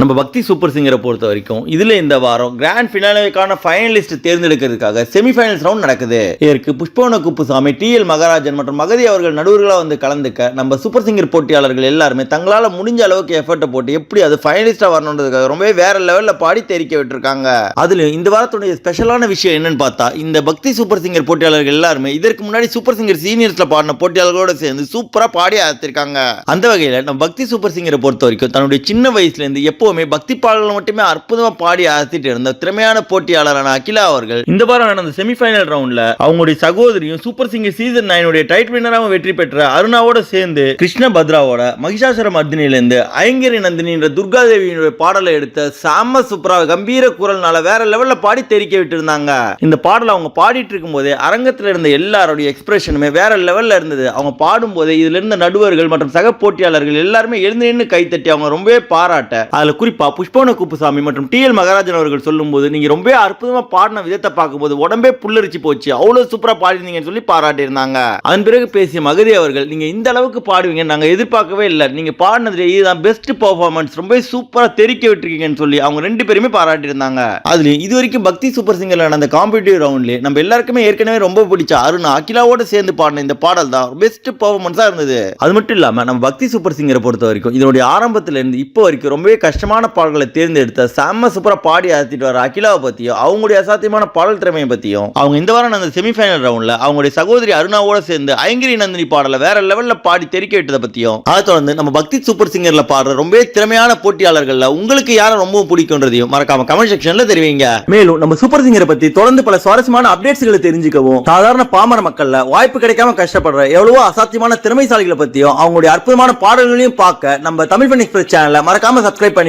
நம்ம பக்தி சூப்பர் சிங்கரை பொறுத்த வரைக்கும் இதில் இந்த வாரம் கிராண்ட் ஃபினாலேக்கான ஃபைனலிஸ்ட் தேர்ந்தெடுக்கிறதுக்காக செமிஃபைனல்ஸ் ரவுண்ட் நடக்குது. இதற்கு புஷ்பவன குப்புசாமி டி எல் மகராஜன் மற்றும் மகதி அவர்கள் நடுவர்களாக வந்து கலந்துக்க நம்ம சூப்பர் சிங்கர் போட்டியாளர்கள் எல்லாருமே தங்களால் முடிஞ்ச அளவுக்கு எஃபர்ட்டை போட்டு எப்படி அது ஃபைனலிஸ்டாக வரணுன்றதுக்காக ரொம்பவே வேற லெவலில் பாடி தெரிக்க விட்டுருக்காங்க. அதில் இந்த வாரத்துடைய ஸ்பெஷலான விஷயம் என்னன்னு பார்த்தா இந்த பக்தி சூப்பர் சிங்கர் போட்டியாளர்கள் எல்லாருமே இதற்கு முன்னாடி சூப்பர் சிங்கர் சீனியர்ஸில் பாடின போட்டியாளர்களோட சேர்ந்து சூப்பராக பாடி அழைத்திருக்காங்க அந்த வகையில் நம்ம பக்தி சூப்பர் சிங்கரை பொறுத்த வரைக்கும் தன்னுடைய சின்ன வயசுலேருந்து எப்போ எப்பவுமே பக்தி பாடல்கள் மட்டுமே அற்புதமா பாடி அசத்திட்டு இருந்த திறமையான போட்டியாளரான அகிலா அவர்கள். இந்த வாரம் நடந்த செமிஃபைனல் ரவுண்ட்ல அவங்களுடைய சகோதரியும் சூப்பர் சிங்கர் சீசன் நைனுடைய டைட் வின்னராகவும் வெற்றி பெற்ற அருணாவோட சேர்ந்து கிருஷ்ண பத்ராவோட மகிஷாசுர மர்தினியிலிருந்து ஐங்கரி நந்தினின்ற துர்காதேவியினுடைய பாடலை எடுத்த சாம சூப்பரா கம்பீர குரல்னால வேற லெவல்ல பாடி தெரிக்க விட்டு இருந்தாங்க இந்த பாடலை அவங்க பாடிட்டு இருக்கும் போதே அரங்கத்தில் இருந்த எல்லாருடைய எக்ஸ்பிரஷனுமே வேற லெவல்ல இருந்தது. அவங்க பாடும்போதே இதுல இருந்த நடுவர்கள் மற்றும் சக போட்டியாளர்கள் எல்லாருமே எழுந்து நின்று கைத்தட்டி அவங்க ரொம்பவே பாராட்ட அதுல குறிப்பாக புஷ்பவன குப்புசாமி மற்றும் டி எல் மகராஜன் அவர்கள் சொல்லும்போது நீங்க ரொம்ப அற்புதமா பாடின விதத்தை பார்க்கும்போது உடம்பே புல்லரிச்சு போச்சு. அவ்வளவு சூப்பரா பாடினீங்கன்னு சொல்லி பாராட்டி இருந்தாங்க அதன் பிறகு பேசிய மகதி அவர்கள் நீங்க இந்த அளவுக்கு பாடுவீங்க நாங்க எதிர்பார்க்கவே இல்லை. நீங்க பாடினதுல இதுதான் பெஸ்ட் பர்ஃபார்மன்ஸ் ரொம்ப சூப்பரா தெரிக்க விட்டுருக்கீங்கன்னு சொல்லி அவங்க ரெண்டு பேருமே பாராட்டி இருந்தாங்க அதுல இது வரைக்கும் பக்தி சூப்பர் சிங்கர் நடந்த காம்படிட்டிவ் ரவுண்ட்ல நம்ம எல்லாருக்குமே ஏற்கனவே ரொம்ப பிடிச்ச அருண் அகிலாவோட சேர்ந்து பாடின இந்த பாடல் தான் பெஸ்ட் பர்ஃபார்மன்ஸாக இருந்தது. அது மட்டும் இல்லாம நம்ம பக்தி சூப்பர் சிங்கரை பொறுத்த வரைக்கும் இதனுடைய ஆரம்பத்துல இருந்து இப்போ வரைக்கும் ரொம்பவே கஷ்டம் கஷ்டமான பாடல்களை தேர்ந்தெடுத்த செம்ம சூப்பராக பாடி அசத்திட்டு வர அகிலாவை பத்தியும் அவங்களுடைய அசாத்தியமான பாடல் திறமையை பத்தியும் அவங்க இந்த வாரம் நடந்த செமிஃபைனல் ரவுண்ட்ல அவங்களுடைய சகோதரி அருணாவோட சேர்ந்து ஐங்கிரி நந்தினி பாடலை வேற லெவல்ல பாடி தெரிக்க விட்டதை பத்தியும் அதை தொடர்ந்து நம்ம பக்தி சூப்பர் சிங்கர்ல பாடுற ரொம்பவே திறமையான போட்டியாளர்கள்ல உங்களுக்கு யாரை ரொம்ப பிடிக்கும்ன்றதையும் மறக்காம கமெண்ட் செக்ஷன்ல தெரிவிங்க. மேலும் நம்ம சூப்பர் சிங்கரை பத்தி தொடர்ந்து பல சுவாரஸ்யமான அப்டேட்ஸ்களை தெரிஞ்சுக்கவும் சாதாரண பாமர மக்கள்ல வாய்ப்பு கிடைக்காம கஷ்டப்படுற எவ்வளவோ அசாத்தியமான திறமைசாலிகளை பத்தியும் அவங்களுடைய அற்புதமான பாடல்களையும் பார்க்க நம்ம தமிழ் பண்ணி எக்ஸ்பிரஸ் சேனலை மறக்காம சப்ஸ்கிரைப்